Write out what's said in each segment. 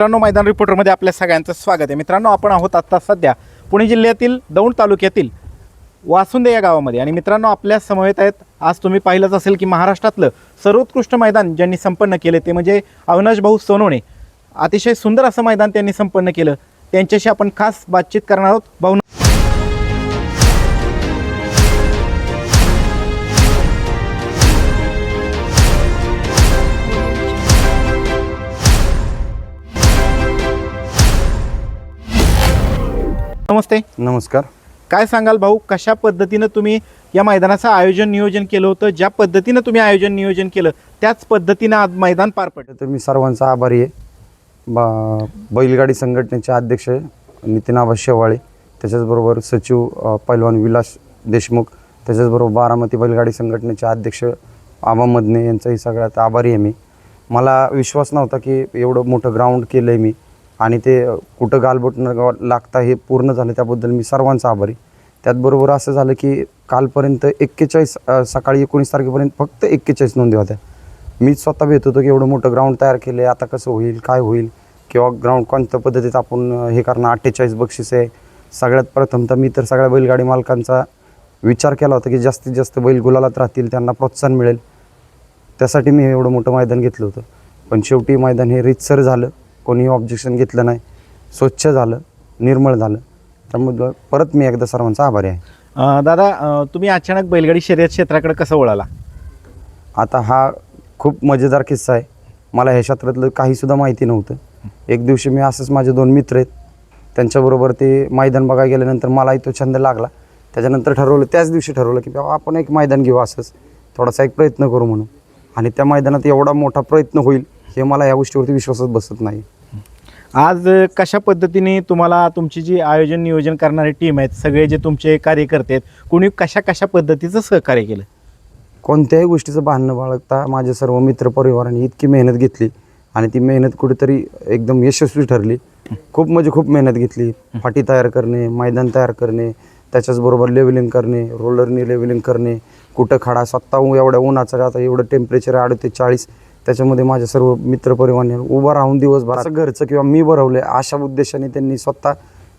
मित्रांनो मैदान रिपोर्टरमध्ये आपल्या सगळ्यांचं स्वागत आहे. मित्रांनो आपण आहोत आत्ता सध्या पुणे जिल्ह्यातील दौंड तालुक्यातील वासुंदे या गावामध्ये. आणि मित्रांनो आपल्या समवेत आहेत. आज तुम्ही पाहिलंच असेल की महाराष्ट्रातलं सर्वोत्कृष्ट मैदान ज्यांनी संपन्न केले ते म्हणजे अविनाश भाऊ सोनवणे. अतिशय सुंदर असं मैदान त्यांनी संपन्न केलं. त्यांच्याशी आपण खास बातचीत करणार आहोत. भाऊ नमस्ते. नमस्कार. काय सांगाल भाऊ कशा पद्धतीनं तुम्ही या मैदानाचं आयोजन नियोजन केलं होतं? ज्या पद्धतीनं तुम्ही आयोजन नियोजन केलं त्याच पद्धतीनं आज मैदान पार पडलं. तर मी सर्वांचा आभारी आहे. बा बैलगाडी संघटनेचे अध्यक्ष नितीन आबा शेवाळे त्याच्याचबरोबर सचिव पैलवान विलास देशमुख त्याच्याचबरोबर बारामती बैलगाडी संघटनेचे अध्यक्ष आबा मदने यांचाही सगळ्यात आभारी आहे मी. मला विश्वास नव्हता की एवढं मोठं ग्राउंड केलं आहे मी. आणि ते कुठं गालबोट न लागता हे पूर्ण झालं त्याबद्दल मी सर्वांचा आभारी. त्याचबरोबर असं झालं की कालपर्यंत एक्केचाळीस सकाळी एकोणीस तारखेपर्यंत फक्त एक्केचाळीस नोंदी होत्या. मी स्वतः भेट होतो की एवढं मोठं ग्राउंड तयार केलं आहे आता कसं होईल काय होईल? किंवा ग्राउंड कोणत्या पद्धतीत आपण हे करणार? अठ्ठेचाळीस बक्षीस आहे. सगळ्यात प्रथम तर मी तर सगळ्या बैलगाडी मालकांचा विचार केला होता की जास्तीत जास्त बैल गुलालात राहतील त्यांना प्रोत्साहन मिळेल. त्यासाठी मी हे एवढं मोठं मैदान घेतलं होतं. पण शेवटी मैदान हे रितसर झालं. कोणीही ऑब्जेक्शन घेतलं नाही. स्वच्छ झालं निर्मळ झालं. त्यामुळे परत मी एकदा सर्वांचा आभारी आहे. अं, दादा तुम्ही अचानक बैलगाडी शर्यत क्षेत्राकडे कसं वळाला? आता हा खूप मजेदार किस्सा आहे. मला ह्या क्षेत्रातलं काहीसुद्धा माहिती नव्हतं. एक दिवशी मी असंच माझे दोन मित्र आहेत. त्यांच्याबरोबर ते मैदान बघायला गेल्यानंतर मलाही तो छंद लागला. त्याच्यानंतर ठरवलं त्याच दिवशी ठरवलं की बाबा आपण एक मैदान घेऊ असंच. थोडासा एक प्रयत्न करू म्हणून. आणि त्या मैदानात एवढा मोठा प्रयत्न होईल हे मला या गोष्टीवरती विश्वासच बसत नाही. आज कशा पद्धतीने तुम्हाला तुमची जी आयोजन नियोजन करणारी टीम आहेत सगळे जे तुमचे कार्यकर्ते आहेत कुणी कशा कशा पद्धतीचं सहकार्य केलं? कोणत्याही गोष्टीचं भांडणं बाळगता माझ्या सर्व मित्रपरिवाराने इतकी मेहनत घेतली आणि ती मेहनत कुठेतरी एकदम यशस्वी ठरली. खूप म्हणजे खूप मेहनत घेतली. फाटी तयार करणे मैदान तयार करणे त्याच्याचबरोबर लेवलिंग करणे रोलरनी लेवलिंग करणे कुठं खडा स्वतः एवढ्या उन्हाचं आता एवढं टेम्परेचर आहे अडतीस चाळीस. त्याच्यामध्ये माझ्या सर्व मित्रपरिवाराने उभं राहून दिवसभर घरचं किंवा मी भरवले अशा उद्देशाने त्यांनी स्वतः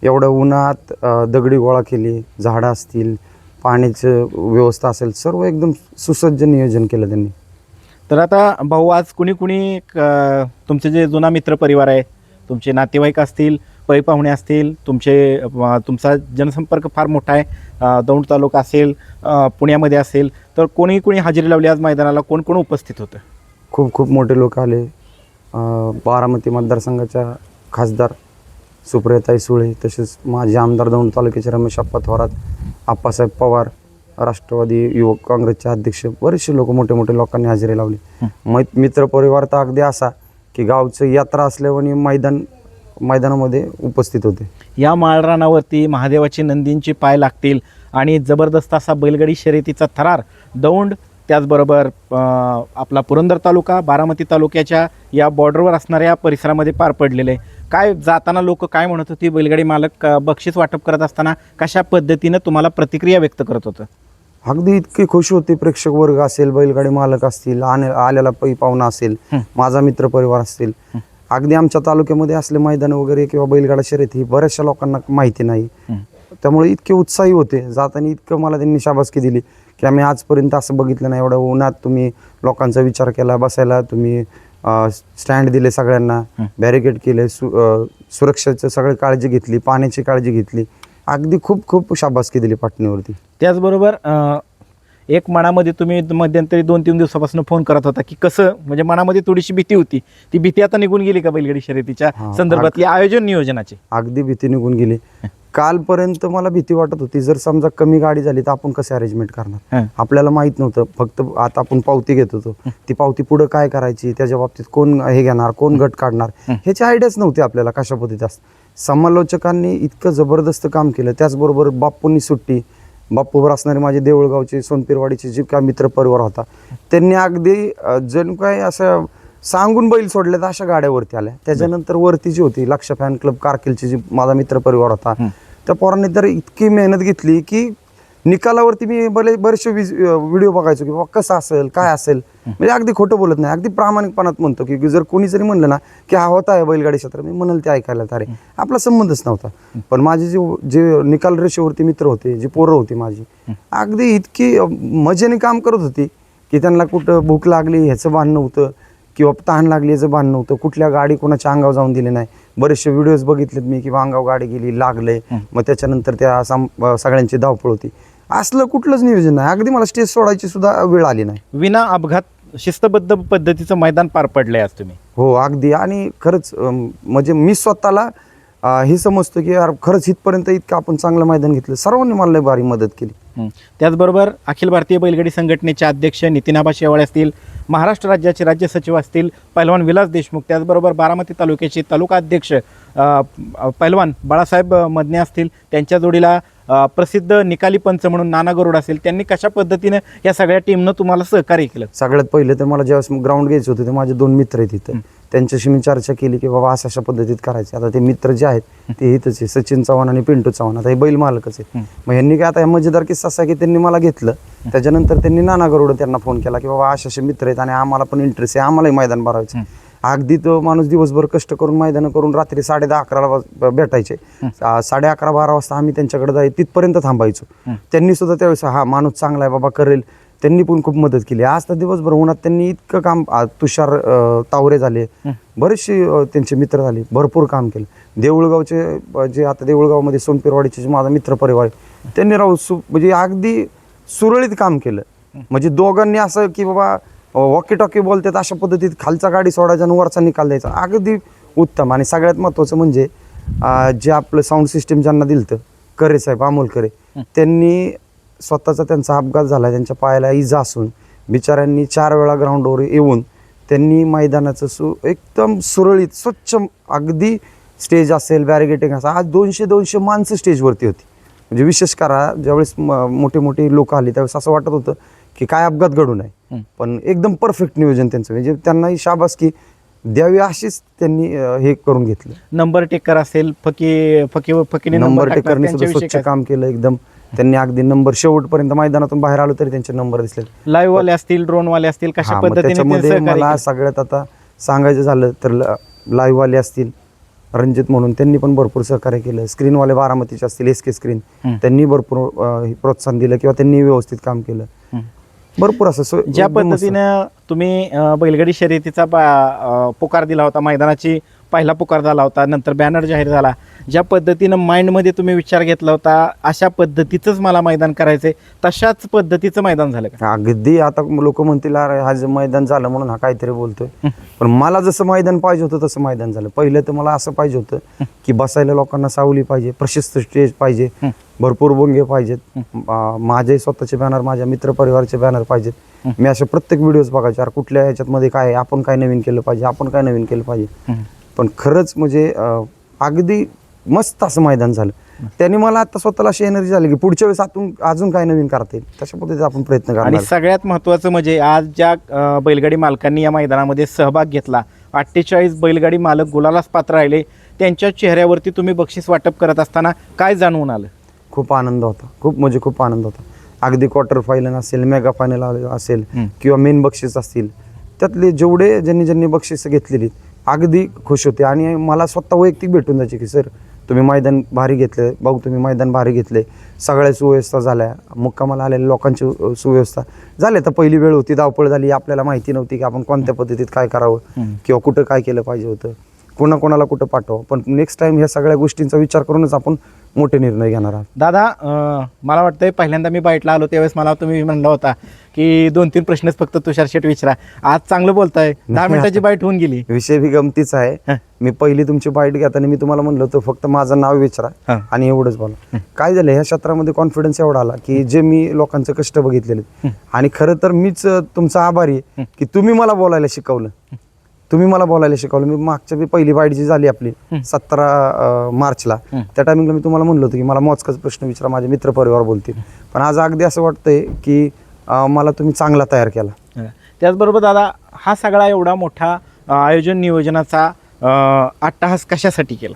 एवढ्या उन्हात दगडी गोळा केली झाडं असतील पाण्याचं व्यवस्था असेल सर्व एकदम सुसज्ज नियोजन केलं त्यांनी. तर आता भाऊ आज कुणी कुणी तुमचे जे जुना मित्रपरिवार आहे तुमचे नातेवाईक असतील पै पाहुणे असतील तुमचे तुमचा जनसंपर्क फार मोठा आहे दौंड तालुका असेल पुण्यामध्ये असेल तर कोणी कोणी हजेरी लावली आज मैदानाला? कोण कोण उपस्थित होतं? खूप खूप मोठे लोक आले. बारामती मतदारसंघाच्या खासदार सुप्रियाताई सुळे तसेच माजी आमदार दौंड तालुक्याचे रमेश अप्पा थोरात आप्पासाहेब पवार राष्ट्रवादी युवक काँग्रेसचे अध्यक्ष बरेचसे लोक मोठे मोठे लोकांनी हजेरी लावली. मै मित्रपरिवार तर अगदी असा की गावचं यात्रा असल्याने मैदान मैदानामध्ये उपस्थित होते. या माळरानावरती महादेवाची नंदींची पाय लागतील आणि जबरदस्त असा बैलगाडी शर्यतीचा थरार दौंड त्याचबरोबर आपला पुरंदर तालुका बारामती तालुक्याच्या या बॉर्डरवर असणाऱ्या परिसरामध्ये पार पडलेले. आहे. काय जाताना लोक काय म्हणत होती? बैलगाडी मालक बक्षीस वाटप करत असताना कशा पद्धतीनं तुम्हाला प्रतिक्रिया व्यक्त करत होतं? अगदी इतकी खुश होती प्रेक्षक वर्ग असेल बैलगाडी मालक असतील आणे आलेला पै पाहुणा असेल माझा मित्र परिवार असतील. अगदी आमच्या तालुक्यामध्ये असले मैदान वगैरे किंवा बैलगाडा शर्यत ही बऱ्याचशा लोकांना माहिती नाही. त्यामुळे इतके उत्साही होते जाताना इतकं मला त्यांनी शाबासकी दिली. की आम्ही आजपर्यंत असं बघितलं नाही. एवढं उन्हात तुम्ही लोकांचा विचार केला बसायला. तुम्ही स्टँड दिले सगळ्यांना बॅरिकेड केले सु सुरक्षेचं सगळी काळजी घेतली पाण्याची काळजी घेतली. अगदी खूप खूप शाबासकी दिली पाटणीवरती. त्याचबरोबर एक मनामध्ये तुम्ही मध्यंतरी दोन तीन दिवसापासून फोन करत होता की कसं म्हणजे मनामध्ये थोडीशी भीती होती. ती भीती आता निघून गेली का बैलगाडी शर्यतीच्या संदर्भातली आयोजन नियोजनाची? अगदी भीती निघून गेली. कालपर्यंत मला भीती वाटत होती जर समजा कमी गाडी झाली तर आपण कसे अरेंजमेंट करणार. आपल्याला माहीत नव्हतं फक्त आता आपण पावती घेत होतो. ती पावती पुढं काय करायची त्याच्या बाबतीत कोण हे घेणार कोण गट काढणार? ह्याची आयडियाच नव्हती आपल्याला कशा पद्धतीत समालोचकांनी इतकं जबरदस्त काम केलं त्याचबरोबर बाप्पूंनी सुट्टी. बाप्पूवर असणारे माझे देऊळगावचे सोनपिरवाडीचे जे काय मित्र परिवार होता त्यांनी अगदी जणू काय असं सांगून बैल सोडले तर अशा गाड्यावरती आल्या. त्याच्यानंतर वरती जी होती लक्ष फॅन क्लब कारकिलची जी माझा मित्र परिवार होता त्या पोरांनी तर इतकी मेहनत घेतली की निकालावरती मी बरे बरेचसे व्हिडिओ बघायचो की बाबा कसं असेल काय असेल? म्हणजे अगदी खोटं बोलत नाही अगदी प्रामाणिकपणात म्हणतो की जर कोणी जरी म्हणलं ना की हा होता आहे बैलगाडी क्षेत्र मी म्हणाल ते ऐकायला अरे आपला संबंधच नव्हता. पण माझे जे जे निकाल रेषेवरती मित्र होते जी पोरं होती माझी अगदी इतकी मजेने काम करत होती की त्यांना कुठं भूक लागली ह्याचं भान नव्हतं. किंवा तहान लागली याचं भान नव्हतं. कुठल्या गाडी कोणाच्या अंगावर जाऊन दिले नाही. बरेचसे व्हिडिओज बघितलेत मी किंवा अंगावर गाडी गेली लागले. मग त्याच्यानंतर त्या सगळ्यांची धावपळ होती. असलं कुठलंच नियोजन नाही. अगदी मला स्टेज सोडायची सुद्धा वेळ आली नाही. विना अपघात शिस्तबद्ध पद्धतीचं मैदान पार पडलंय आज तुम्ही. हो अगदी. आणि खरंच म्हणजे मी स्वतःला हे समजतो की यार खरंच इथपर्यंत इतकं आपण चांगलं मैदान घेतलं. सर्वांनी मला भारी मदत केली. त्याचबरोबर अखिल भारतीय बैलगाडी संघटनेचे अध्यक्ष नितीनाबा शेवाळे असतील महाराष्ट्र राज्याचे राज्य सचिव असतील पैलवान विलास देशमुख त्याचबरोबर बारामती तालुक्याचे तालुका अध्यक्ष पैलवान बाळासाहेब मदने असतील त्यांच्या जोडीला प्रसिद्ध निकाली पंच म्हणून नाना गरुड असेल त्यांनी कशा पद्धतीनं या सगळ्या टीमनं तुम्हाला सहकार्य केलं? सगळ्यात पहिले तर मला ज्यावेळेस ग्राउंड घ्यायचं होतं ते माझे दोन मित्र आहेत तिथं त्यांच्याशी मी चर्चा केली की बाबा अशा अशा पद्धतीत करायचे. आता ते मित्र जे आहेत ते इथंच आहे. सचिन चव्हाण आणि पिंटू चव्हाण. आता हे बैल मालकच आहे. मग यांनी काय आता मजेदार किस्सा असा की त्यांनी मला घेतलं. त्याच्यानंतर त्यांनी नाना गरुड त्यांना फोन केला की बाबा असे असे मित्र आहेत आणि आम्हाला पण इंटरेस्ट आहे. आम्हालाही मैदान भरायचं अगदी तो माणूस दिवसभर कष्ट करून मैदान करून रात्री साडे दहा अकराला भेटायचे. साडे अकरा बारा वाजता आम्ही त्यांच्याकडे जाय तिथपर्यंत थांबायचो. त्यांनी सुद्धा त्यावेळेस हा माणूस चांगला आहे बाबा करेल. त्यांनी पण खूप मदत केली. आज तर दिवसभर उन्हात त्यांनी इतकं काम आ, तुषार अ, तावरे झाले. बरेचसे अ, त्यांचे मित्र झाले. भरपूर काम केलं. देऊळगावचे अ, जे आता देऊळगावमध्ये सोनपिरवाडीचे जे माझा मित्र परिवार आहे, त्यांनी राहू सु म्हणजे अगदी सुरळीत काम केलं. म्हणजे दोघांनी असं की बाबा वॉकी टॉकी बोलतात अशा पद्धतीत खालचा गाडी सोडायचा आणि वरचा निकाल द्यायचा. अगदी उत्तम. आणि सगळ्यात महत्त्वाचं म्हणजे अं, जे आपलं साऊंड सिस्टीम ज्यांना दिलं करे साहेब अमोल करे त्यांनी स्वतःचा त्यांचा अपघात झाला त्यांच्या पायाला इजा असून बिचाऱ्यांनी चार वेळा ग्राउंडवर येऊन त्यांनी मैदानाचं सु एकदम सुरळीत स्वच्छ अगदी स्टेज असेल बॅरिगेटिंग असेल आज दोनशे दोनशे माणसं स्टेजवरती होती. म्हणजे विशेष करा ज्यावेळेस मोठे मोठे लोक आली त्यावेळेस असं वाटत होतं की काय अपघात घडू नये. पण एकदम परफेक्ट नियोजन त्यांचं. म्हणजे त्यांनाही शाबास की द्यावी अशीच त्यांनी हे करून घेतलं. नंबर टेकर असेल फकी फकी फकीने नंबर टेकरने सुद्धा स्वच्छ काम केलं एकदम त्यांनी अगदी नंबर शेवटपर्यंत मैदानातून बाहेर आलो तरी त्यांचे नंबर दिसले लाईव्ह वाले असतील ड्रोन वाले असतील कशा हा, मग पद्धतीने त्यांनी त्याच्यामध्ये सहकार्य मला केलं? सगळ्यात आता सांगायचं झालं तर लाईव्ह वाले असतील रणजित म्हणून त्यांनी पण भरपूर सहकार्य केलं स्क्रीनवाले बारामतीचे असतील एस के स्क्रीन. त्यांनी भरपूर अं, हे प्रोत्साहन दिलं किंवा त्यांनी व्यवस्थित काम केलं हं. भरपूर असं सो- ज्या एकदम. पद्धतीनं तुम्ही अं, बैलगाडी शर्यतीचा अं, पुकार दिला होता मैदानाची पहिला पुकार झाला होता नंतर बॅनर जाहीर झाला. ज्या पद्धतीनं माइंडमध्ये तुम्ही विचार घेतला होता अशा पद्धतीचंच मला मैदान करायचंय. तशाच पद्धतीचं मैदान झालं का? अगदी आता लोक म्हणतील अरे हा जे मैदान झालं म्हणून हा काहीतरी बोलतोय. पण मला जसं मैदान पाहिजे होतं तसं मैदान झालं. पहिलं तर मला असं पाहिजे होतं की बसायला लोकांना सावली पाहिजे प्रशस्त स्टेज पाहिजे भरपूर बोंगे पाहिजेत. माझे स्वतःचे बॅनर माझ्या मित्रपरिवाराचे बॅनर पाहिजेत. मी असे प्रत्येक व्हिडिओज बघायचे अरे कुठल्या ह्याच्यात मध्ये काय? आपण काय नवीन केलं पाहिजे? आपण काय नवीन केलं पाहिजे? पण खरंच म्हणजे अगदी मस्त असं मैदान झालं. त्यांनी मला आता स्वतःला अशी एनर्जी झाली की पुढच्या वेळेस आतून अजून काय नवीन करता येईल? तशा पद्धतीचा आपण प्रयत्न आणि करणार सगळ्यात महत्त्वाचं म्हणजे आज ज्या बैलगाडी मालकांनी या मैदानामध्ये सहभाग घेतला अठ्ठेचाळीस बैलगाडी मालक गुलालाच पात्र राहिले त्यांच्या चेहऱ्यावरती तुम्ही बक्षीस वाटप करत असताना काय जाणवून आलं? खूप आनंद होता. खूप म्हणजे खूप आनंद होता. अगदी क्वार्टर फायनल असेल मेगा फायनल असेल. किंवा मेन बक्षीस असतील त्यातले जेवढे ज्यांनी ज्यांनी बक्षीस घेतलेली अगदी खुश होते. आणि मला स्वतः वैयक्तिक भेटून जायचे की सर तुम्ही मैदान भारी घेतलं. भाऊ तुम्ही मैदान भारी घेतले. सगळ्या सुव्यवस्था झाल्या. मुक्कामाला आलेल्या लोकांची सुव्यवस्था झाल्या तर पहिली वेळ होती धावपळ झाली. आपल्याला माहिती नव्हती की आपण कोणत्या पद्धतीत काय करावं. किंवा कुठं काय केलं पाहिजे होतं. कोणा कोणाला कुठं पाठवावं. पण नेक्स्ट टाइम ह्या सगळ्या गोष्टींचा विचार करूनच आपण मोठे निर्णय घेणार आहोत. दादा अं, मला वाटतंय पहिल्यांदा मी बाईटला आलो त्यावेळेस मला तुम्ही म्हणला होता की दोन तीन प्रश्नच फक्त तुषार शेट विचारा. आज चांगलं बोलताय. दहा मिनिटाची बाईट होऊन गेली. विषय बी गमतीच आहे. मी पहिली तुमची बाईट घेताना मी तुम्हाला म्हणलं होतं फक्त माझं नाव विचारा. आणि एवढंच बोला. काय झालं ह्या क्षेत्रामध्ये कॉन्फिडन्स एवढा आला की जे मी लोकांचं कष्ट बघितलेले आणि खरं तर मीच अं, तुमचा आभारी आहे की तुम्ही मला बोलायला शिकवलं. तुम्ही मला बोलायला शिकवलं. मी मागच्या बी पहिली बाईट जी झाली आपली सतरा मार्चला त्या टायमिंगला मी तुम्हाला म्हणलं होतं की मला मोजकाच प्रश्न विचारा माझे मित्रपरिवार बोलतील. पण आज अगदी असं वाटतंय की मला तुम्ही चांगला तयार केला. त्याचबरोबर दादा हा सगळा एवढा मोठा आयोजन नियोजनाचा अट्टहास कशासाठी केला?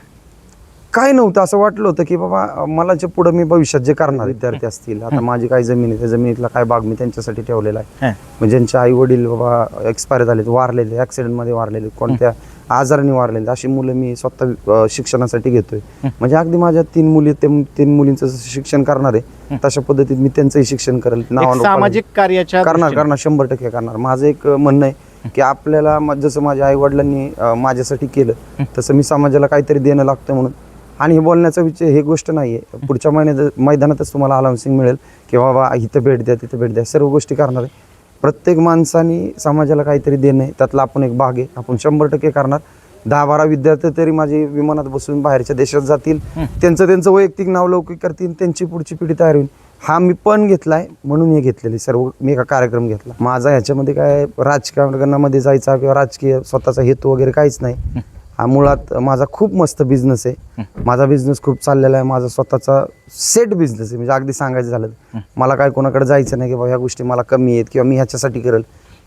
काय नव्हतं असं वाटलं होतं की बाबा मला जे पुढं मी भविष्यात जे करणार विद्यार्थी असतील आता माझी काही जमीन आहे त्या जमिनीतला काय बाग मी त्यांच्यासाठी ठेवलेला आहे. म्हणजे ज्यांचे आई वडील बाबा एक्सपायर झालेत वारलेले ॲक्सिडेंटमध्ये वारलेले कोणत्या आजाराने वारलेले अशी मुलं मी स्वतः शिक्षणासाठी घेतोय. म्हणजे अगदी माझ्या तीन मुली ते तीन मुलींचं शिक्षण करणार आहे तशा पद्धतीत मी त्यांचंही शिक्षण करेल नावानं सामाजिक कार्याच्या करणार. करणार शंभर टक्के करणार. माझं एक म्हणणं आहे की आपल्याला जसं माझ्या आई वडिलांनी माझ्यासाठी केलं तसं मी समाजाला काहीतरी देणं लागतं म्हणून. आणि हे बोलण्याचा विषय हे गोष्ट नाही आहे पुढच्या महिन्यात मैदानातच तुम्हाला अलाउन्सिंग मिळेल की बाबा इथं भेट द्या तिथं भेट द्या सर्व गोष्टी करणार आहे. प्रत्येक माणसाने समाजाला काहीतरी देणं आहे त्यातला आपण एक भाग आहे. आपण शंभर टक्के करणार. दहा बारा विद्यार्थी तरी माझे विमानात बसून बाहेरच्या देशात जातील. त्यांचं त्यांचं वैयक्तिक नावलौकिक करतील त्यांची पुढची पिढी तयार होईल. हा मी पण घेतलाय म्हणून हे घेतलेले सर्व मी एका कार्यक्रम घेतला. माझा ह्याच्यामध्ये काय राजकारणामध्ये जायचा किंवा राजकीय स्वतःचा हेतू वगैरे काहीच नाही. हा मुळात माझा खूप मस्त बिझनेस आहे. माझा बिझनेस खूप चाललेला आहे. माझा स्वतःचा सेट बिझनेस आहे. म्हणजे अगदी सांगायचं झालं तर. मला काय कोणाकडे जायचं नाही की बाबा ह्या गोष्टी मला कमी आहेत किंवा मी ह्याच्यासाठी करेल.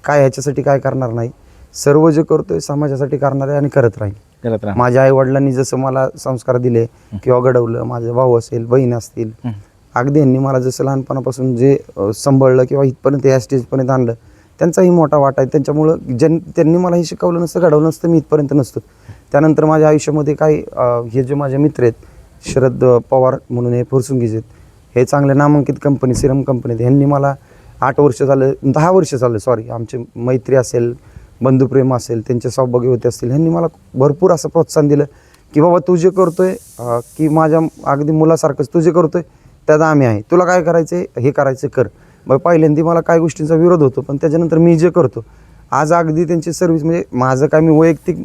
काय ह्याच्यासाठी काय करणार नाही. सर्व जे करतोय समाजासाठी करणार आहे आणि करत राहील. करत राहा माझ्या आई वडिलांनी जसं मला संस्कार दिले किंवा घडवलं माझे भाऊ असेल बहीण असतील. हं. अगदी यांनी मला जसं लहानपणापासून जे अ, सांभाळलं किंवा इथपर्यंत या स्टेजपर्यंत आणलं त्यांचाही मोठा वाटा आहे. त्यांच्यामुळं ज्यां त्यांनी मला हे शिकवलं नसतं घडवलं नसतं मी इथपर्यंत नसतो. त्यानंतर माझ्या आयुष्यामध्ये काही हे जे माझे मित्र आहेत शरद पवार म्हणून हे फुरसुंगीचे आहेत हे चांगले नामांकित कंपनी सिरम कंपनी आहेत. ह्यांनी मला आठ वर्ष झालं दहा वर्ष झालं सॉरी आमचे मैत्री असेल बंधुप्रेम असेल त्यांचे सौभाग्य होते असतील ह्यांनी मला भरपूर असं प्रोत्साहन दिलं की बाबा तू जे करतो आहे की माझ्या अगदी मुलासारखंच तू जे आहे त्यात आम्ही आहे. तुला काय करायचं आहे हे करायचं कर. मग पहिल्यांदा मला काही गोष्टींचा विरोध होतो पण त्याच्यानंतर मी जे करतो आज अगदी त्यांची सर्व्हिस म्हणजे माझं काय मी वैयक्तिक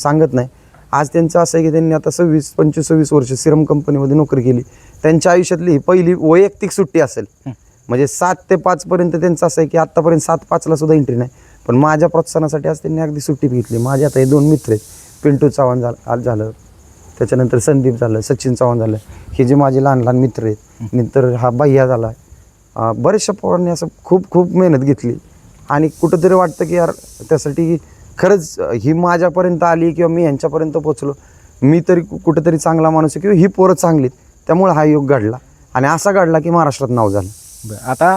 सांगत नाही. आज त्यांचं असं आहे की त्यांनी आता सव्वीस पंचवीस सव्वीस वर्ष सिरम कंपनीमध्ये नोकरी केली. त्यांच्या आयुष्यातली ही पहिली वैयक्तिक सुट्टी असेल. म्हणजे सात ते पाचपर्यंत त्यांचं असं आहे की आत्तापर्यंत सात पाचला सुद्धा एंट्री नाही. पण माझ्या प्रोत्साहनासाठी आज त्यांनी अगदी सुट्टी घेतली. माझे आता हे दोन मित्र आहेत. पिंटू चव्हाण झालं झालं. त्याच्यानंतर संदीप झालं. सचिन चव्हाण झालं. हे जे माझे लहान लहान मित्र आहेत. नंतर हा भैया झाला. बऱ्याचशा पोरांनी असं खूप खूप मेहनत घेतली. आणि कुठंतरी वाटतं की यार त्यासाठी खरंच ही माझ्यापर्यंत आली किंवा मी यांच्यापर्यंत पोचलो मी तरी कु- कुठंतरी चांगला माणूस आहे किंवा ही पोरं चांगलीत त्यामुळे हा योग घडला. आणि असा घडला की महाराष्ट्रात नाव झालं. आता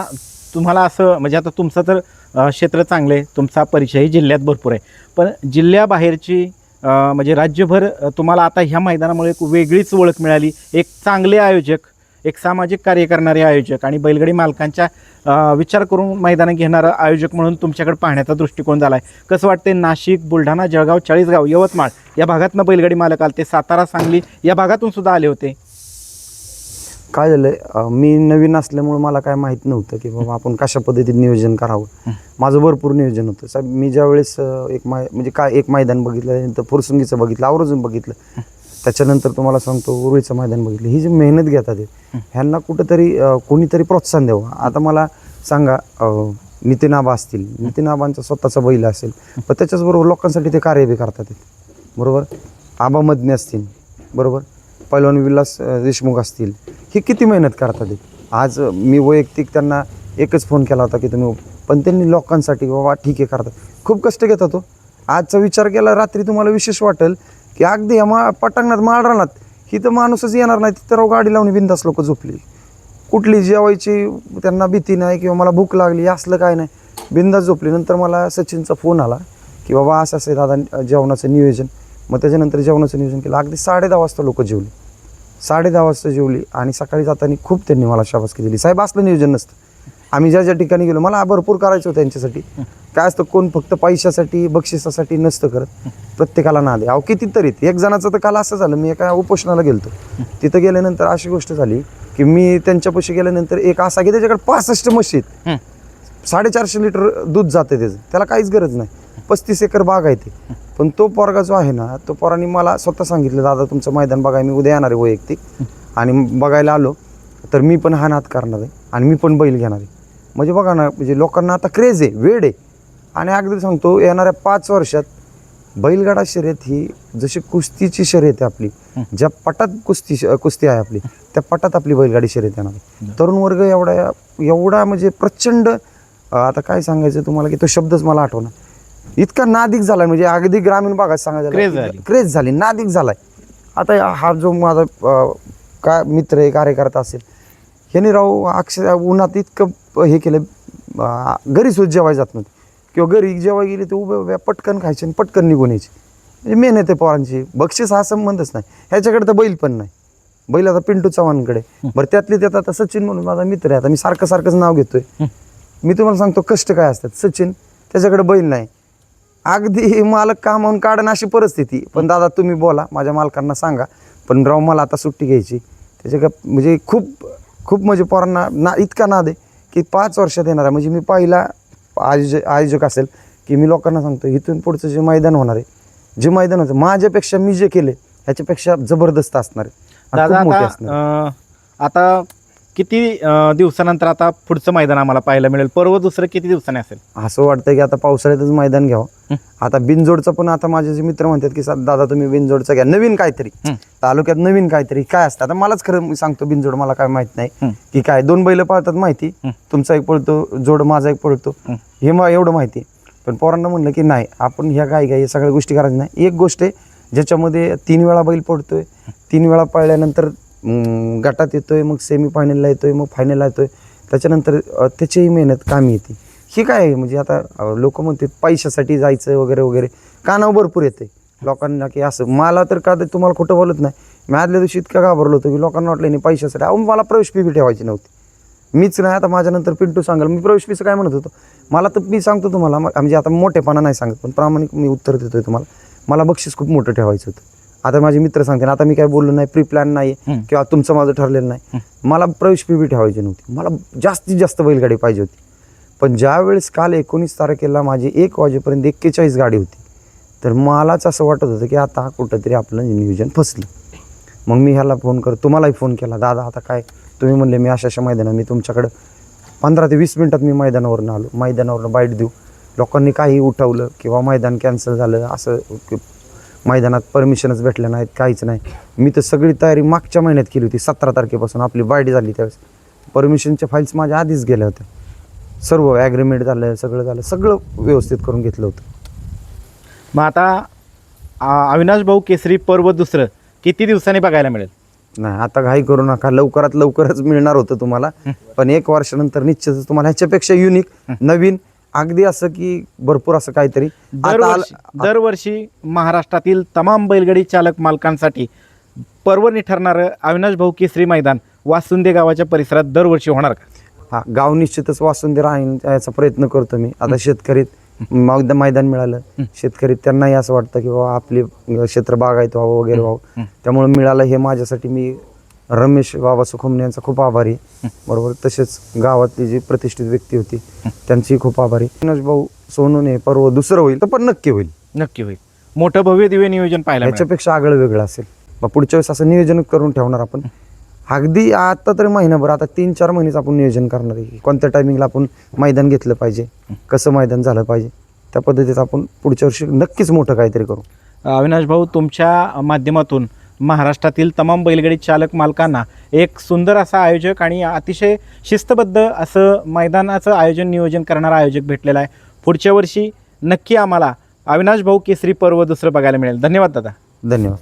तुम्हाला असं म्हणजे आता तुमचं तर क्षेत्र चांगलं आहे तुमचा परिचयही जिल्ह्यात भरपूर आहे. पण जिल्ह्याबाहेरची म्हणजे राज्यभर तुम्हाला आता ह्या मैदानामुळे एक वेगळीच ओळख मिळाली एक चांगले आयोजक एक सामाजिक कार्य करणारे आयोजक आणि बैलगाडी मालकांच्या विचार करून मैदानं घेणारं आयोजक म्हणून तुमच्याकडे पाहण्याचा दृष्टिकोन झाला आहे कसं वाटते नाशिक बुलढाणा जळगाव चाळीसगाव यवतमाळ या भागातनं बैलगाडी मालक आले ते सातारा सांगली या भागातून सुद्धा आले होते. काय झालंय? मी नवीन असल्यामुळे मला काय माहीत नव्हतं की बाबा आपण कशा पद्धतीने नियोजन करावं. माझं भरपूर नियोजन होतं. साहेब मी ज्यावेळेस एक मै म्हणजे काय एक मैदान बघितलं नंतर फुरसुंगीचं बघितलं आवर्जून बघितलं. त्याच्यानंतर तुम्हाला सांगतो उर्वीचं मैदान बघितलं. ही जी मेहनत घेतात ह्यांना कुठंतरी कोणीतरी प्रोत्साहन द्यावं. आता मला सांगा नितीन आबा असतील. नितीन आबांचा स्वतःचा बैल असेल पण त्याच्याचबरोबर लोकांसाठी ते कार्य बी करतात बरोबर? आबा मदने असतील. बरोबर? पैलवान विलास देशमुख असतील. हे किती मेहनत करतात आज मी वैयक्तिक त्यांना एकच फोन केला होता की तुम्ही पण त्यांनी लोकांसाठी बाबा ठीक आहे करतात. खूप कष्ट घेतात तो आजचा विचार केला रात्री तुम्हाला विशेष वाटेल. की अगदी या मा पटांगणात माळरानात ही तर माणूसच येणार नाही तिथं राव गाडी लावून बिंदास लोक झोपली कुठली जेवायची त्यांना भीती नाही किंवा मला भूक लागली असलं काय नाही. बिंदास झोपली. नंतर मला सचिनचा फोन आला की बाबा असं असं दादा जेवणाचं नियोजन. मग त्याच्यानंतर जेवणाचं नियोजन केलं. अगदी साडे दहा वाजता लोक जेवली. साडे दहा वाजता जेवली आणि सकाळी जाताना खूप त्यांनी मला शाबासकी दिली. साहेब असलं नियोजन नसतं. आम्ही ज्या ज्या ठिकाणी गेलो मला भरपूर करायचं होतं त्यांच्यासाठी. काय असतं कोण फक्त पैशासाठी बक्षिसासाठी नसतं करत. प्रत्येकाला नाद आहे. अहो कितीतरी एक जणाचं तर काल असं झालं मी एका उपोषणाला गेलतो. तिथं गेल्यानंतर अशी गोष्ट झाली की मी त्यांच्यापाशी गेल्यानंतर एक असा की त्याच्याकडे पासष्ट हं. साडेचारशे लिटर दूध जाते त्याचं. त्याला काहीच गरज नाही. पस्तीस एकर बाग आहे ते. पण तो पोरगा जो आहे ना तो पोरांनी मला स्वतः सांगितलं दादा तुमचं मैदान बघाय मी उद्या येणार आहे वैयक्तिक. आणि बघायला आलो तर मी पण हा नाद करणार आहे आणि मी पण बैल घेणार आहे. म्हणजे बघा ना म्हणजे लोकांना आता क्रेज आहे वेळ आहे. आणि अगदी सांगतो येणाऱ्या पाच वर्षात बैलगाडा शर्यत ही जशी कुस्तीची शर्यत आहे आपली ज्या पटात कुस्ती कुस्ती आहे आपली त्या पटात आपली बैलगाडी शर्यत येणार. तरुण वर्ग एवढा एवढा म्हणजे प्रचंड आता काय सांगायचं तुम्हाला की तो शब्दच मला आठवणार इतका नादिक झालाय म्हणजे अगदी ग्रामीण भागात झाली. सांगायचं क्रेज झाली. नादिक झालाय. आता हा जो माझा अं, का मित्र आहे कार्यकर्ता असेल ह्याने राव अक्षर उन्हात इतकं हे केलं घरी सुद्धा जेवायला जात नव्हते. किंवा घरी जेव्हा गेली ते उभे उभ्या पटकन खायचे आणि पटकन निघून यायचे. म्हणजे मेहनत आहे पोरांची. बक्षीस हा संबंधच नाही. ह्याच्याकडे तर बैल पण नाही. बैल आता पिंटू चव्हाणकडे. बरं त्यातले त्यात आता सचिन म्हणून माझा मित्र आहे. आता मी सारखं सारखंच नाव घेतोय. मी तुम्हाला सांगतो कष्ट काय असतात. सचिन त्याच्याकडे बैल नाही. अगदी मालक कामावून काढणं अशी परिस्थिती. पण दादा तुम्ही बोला. माझ्या मालकांना सांगा. पण राव मला आता सुट्टी घ्यायची. त्याच्या का म्हणजे खूप खूप म्हणजे पोरांना ना इतका नाद आहे की पाच वर्षात येणार आहे. म्हणजे मी पहिला आयोजक आयोजक असेल की मी लोकांना सांगतो इथून पुढचं जे मैदान होणार आहे जे मैदान होतं माझ्यापेक्षा मी जे केले ह्याच्यापेक्षा जबरदस्त असणार आहे. दादा आता किती अं, दिवसानंतर आता पुढचं मैदान आम्हाला पाहायला मिळेल? पर्व दुसरं किती दिवसांनी असेल? असं वाटतं की आता पावसाळ्यातच मैदान घ्यावं. आता बिनजोडचं पण आता माझे जे मित्र म्हणतात की सा- दादा तुम्ही बिनजोडचं घ्या. नवीन काहीतरी. हं. तालुक्यात नवीन काहीतरी. काय असतं? आता मलाच खरं मी सांगतो बिनजोड मला काय माहीत नाही. की काय दोन बैल पाळतात माहिती. हं. तुमचा एक पळतो जोड माझा एक पळतो. हं. हे मग एवढं माहिती. पण पोरांना म्हणलं की नाही आपण ह्या गाय गाय या सगळ्या गोष्टी करायच्या नाही. एक गोष्ट आहे ज्याच्यामध्ये तीन वेळा बैल पडतोय तीन वेळा पळल्यानंतर गटात येतोय मग सेमी फायनलला येतोय मग फायनलला येतोय. त्याच्यानंतर त्याचीही मेहनत कामी येते. ही काय आहे? म्हणजे आता लोक म्हणतात पैशासाठी जायचं वगैरे वगैरे. कानावर भरपूर येते लोकांना की असं मला तर का तुम्हाला खोटं बोलत नाही. मी आदल्या दिवशी इतका घाबरलो होतो की लोकांना वाटलं नाही पैशासाठी. अहो मला प्रवेश फी ठेवायची नव्हती. मीच नाही आता माझ्यानंतर पिंटू सांगाल. मी प्रवेश फीचं काय म्हणत होतो? मला तर मी सांगतो तुम्हाला म्हणजे आता मोठेपणा नाही सांगत पण प्रामाणिक मी उत्तर देतोय तुम्हाला. मला बक्षीस खूप मोठं ठेवायचं होतं. आता माझे मित्र सांगते आता मी काय बोललो नाही प्री प्लॅन नाही. किंवा तुमचं माझं ठरलेलं नाही. मला प्रवेश फी बी ठेवायची नव्हती. मला जास्तीत जास्त बैलगाडी पाहिजे होती. पण ज्या वेळेस काल एकोणीस तारखेला माझी एक वाजेपर्यंत एक्केचाळीस गाडी होती तर मलाच असं वाटत होतं की आता कुठंतरी आपलं नियोजन फसलं. मग मी ह्याला फोन कर तुम्हालाही फोन केला दादा आता काय? तुम्ही म्हणले मी अशा अशा मैदानात मी तुमच्याकडं पंधरा ते वीस मिनटात मी मैदानावरून आलो. मैदानावरून बाईट देऊ. लोकांनी काही उठवलं किंवा मैदान कॅन्सल झालं असं मैदानात परमिशनच भेटल्या नाहीत काहीच नाही. मी तर सगळी तयारी मागच्या महिन्यात केली होती सतरा तारखेपासून आपली बाईट झाली त्यावेळेस. परमिशनच्या फाईल्स माझ्या आधीच गेल्या होत्या. सर्व ॲग्रीमेंट झालं सगळं झालं सगळं व्यवस्थित करून घेतलं होतं. मग आता आ- अविनाश भाऊ केसरी पर्व दुसरं किती दिवसांनी बघायला मिळेल? नाही आता घाई करू नका लवकरात लवकरच मिळणार होतं तुम्हाला. पण एक वर्षानंतर निश्चितच तुम्हाला ह्याच्यापेक्षा युनिक नवीन अगदी असं की भरपूर असं काहीतरी. आता आलं- दरवर्षी दरवर्षी महाराष्ट्रातील तमाम बैलगाडी चालक मालकांसाठी पर्वणी ठरणारं अविनाश भाऊ केसरी मैदान वासुंदे गावाच्या परिसरात दरवर्षी होणार का? हा गाव निश्चितच वाचून दे राहीन याचा प्रयत्न करतो मी. आता शेतकरीत मग मैदान मिळालं शेतकरी त्यांनाही असं वाटतं की बाबा आपले क्षेत्र बागायत व्हावं वगैरे व्हावं. त्यामुळे मिळालं हे माझ्यासाठी मी रमेश बाबा सुखमने यांचा खूप आभारी आहे. बरोबर? तसेच गावातली जी प्रतिष्ठित व्यक्ती होती त्यांची खूप आभारी अविनाश भाऊ सोनूने पर्व दुसरं होईल तर पण नक्की होईल. नक्की होईल. मोठं भव्य दिव्य नियोजन पाहायला मिळेल. याच्यापेक्षा आगळं वेगळं असेल. मग पुढच्या वेळेस असं नियोजन करून ठेवणार आपण. अगदी आता तरी महिनाभर आता तीन चार महिनेच आपण नियोजन करणार आहे. कोणत्या टायमिंगला आपण मैदान घेतलं पाहिजे? कसं मैदान झालं पाहिजे? त्या पद्धतीत आपण पुढच्या वर्षी नक्कीच मोठं काहीतरी करू. अविनाश भाऊ तुमच्या माध्यमातून महाराष्ट्रातील तमाम बैलगाडी चालक मालकांना एक सुंदर असा आयोजक आणि अतिशय शिस्तबद्ध असं मैदानाचं आयोजन नियोजन करणारा आयोजक भेटलेला आहे. पुढच्या वर्षी नक्की आम्हाला अविनाश भाऊ केसरी पर्व दुसरं बघायला मिळेल. धन्यवाद दादा. धन्यवाद.